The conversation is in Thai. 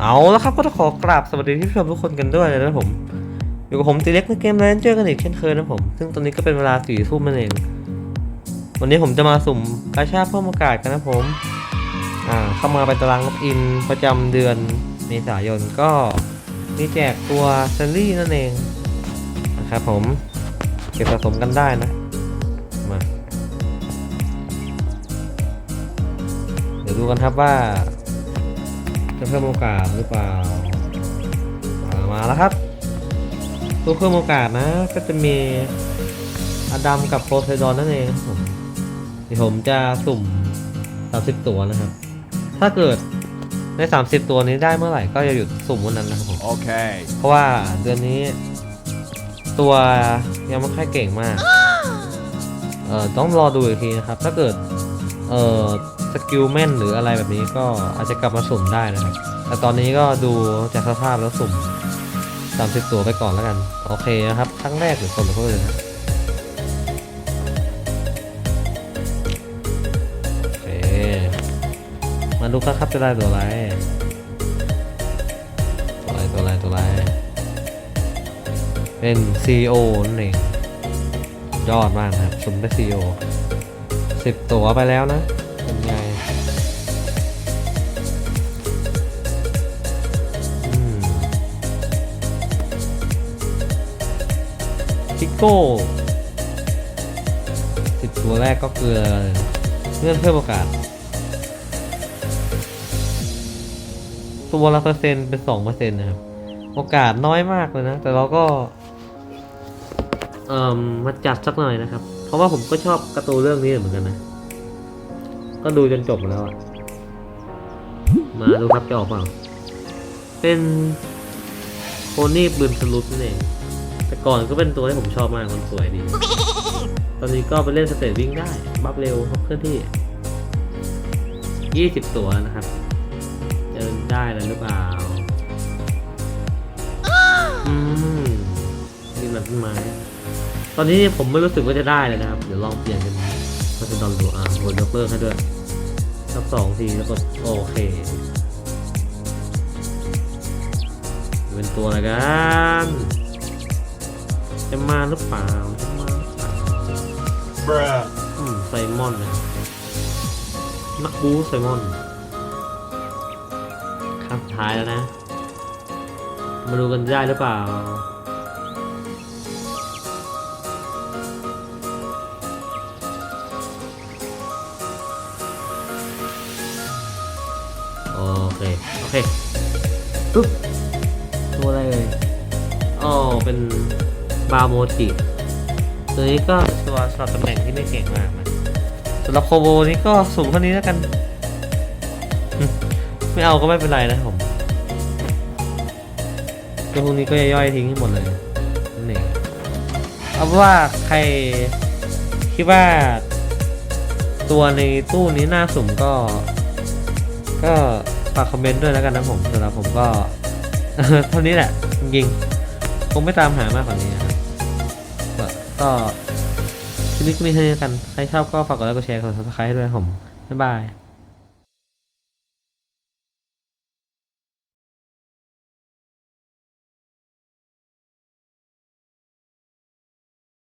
เอาแล้วครับก็ต้องขอกราบสวัสดีที่ผู้ชมทุกคนกันด้วยนะครับผม อยู่กับผมตีเล็กในเกมแลนเจอร์กันอีกเช่นเคยนะผม ซึ่งตอนนี้ก็เป็นเวลาสี่ทุ่มนั่นเอง วันนี้ผมจะมาสุ่มกาชาเพิ่มโอกาสกันนะผม อ่าเข้ามาไปตารางล็อกอินประจำเดือนเมษายนก็มีแจกตัวเซนลี่นั่นเองนะครับผมเก็บสะสมกันได้นะมาเดี๋ยวดูกันครับว่า จะเพิ่มโอกาสหรือเปล่ามาแล้วครับตัวเพิ่มโอกาสนะ ก็จะมีอดัมกับโพไซดอนนั่นเองครับผมเดี๋ยวผมจะสุ่ม 30 ตัวนะครับ ถ้าเกิดใน 30 ตัวนี้ได้เมื่อไหร่ก็จะหยุดสุ่มวันนั้นนะครับผม Okay. เพราะว่าเดือนนี้ ตัวยังไม่ค่อยเก่งมาก เอ่อต้องรอดูอีกทีนะครับ ถ้าเกิด เอ่อ สกิลแม่นหรืออะไรแบบนี้ก็อาจจะกลับมาสุ่มได้นะครับ แต่ตอนนี้ก็ดูจากสภาพแล้วสุ่ม 30 ตัวไปก่อนแล้วกัน โอเคนะครับครั้งแรกหรือสุ่มก็เลยนโอเค มาดูกันครับ จะได้ตัวอะไร ตัวอะไร ตัวอะไร ตัวอะไร เป็น CEO นั่นเองยอดมากนะครับสุ่มได้ CEO สิบตัวไปแล้วนะ พิกโก้สิบตัวแรกก็เกลือเลยเงื่อนเพิ่มโอกาส ตัวละเปอร์เซ็นต์เป็นสองเปอร์เซ็นต์นะครับ โอกาสน้อยมากเลยนะ แต่เราก็ เอ่อมาจัดสักหน่อยนะครับ เพราะว่าผมก็ชอบการ์ตูนเรื่องนี้เหมือนกันนะ ก็ดูจนจบแล้วอะมาดูครับจะออกเปล่า เป็นโพนี่บืนสลุปนั่นเอง แต่ก่อนก็เป็นตัวที่ผมชอบมากมันสวยดี ตอนนี้ก็ไปเล่นสเตจวิ่งได้ บัฟเร็วเคลื่อนที่ 20 ตัวนะครับจะได้แล้วหรือเปล่า อืม นี่มันต้นไม้ตอนนี้ผมไม่รู้สึกว่าจะได้เลยนะครับ เดี๋ยวลองเปลี่ยนเป็นมาสดอนดูอะกดยกเลิกให้ด้วยสักสองทีแล้วกดโอเคเป็นตัวอะไรกัน จะมาหรือเปล่าจะมาหรือเปล่า Bruh. อืมไซมอนนะนักบูไซมอนครั้งสุดท้ายแล้วนะ มาดูกันได้หรือเปล่า โอเค โอเค ปึ๊บ ตัวอะไรเลยอ๋อเป็น บาโมจิตัวนี้ก็ตัวสลับตำแหน่งที่ไม่เก่งมากนะสำหรับโคโบนี้ก็สูงเท่านี้แล้วกัน ไม่เอาก็ไม่เป็นไรนะผมตัวพวกนี้ก็ย่อยทิ้งให้หมดเลยนั่เอาว่าใครคิดว่าตัวในตู้นี้น่าสุ่มก็ ก็ฝากคอมเมนต์ด้วยแล้วกันนะผมสำหรับผมก็เท่านี้แหละจริงๆคงไม่ตามหามากกว่านี้นะ ก็คลิปนี้ก็มีเท่านี้กัน ใครชอบก็ฝากกดไลค์กดแชร์กดซับสไครต์ด้วยนะผม บ๊ายบาย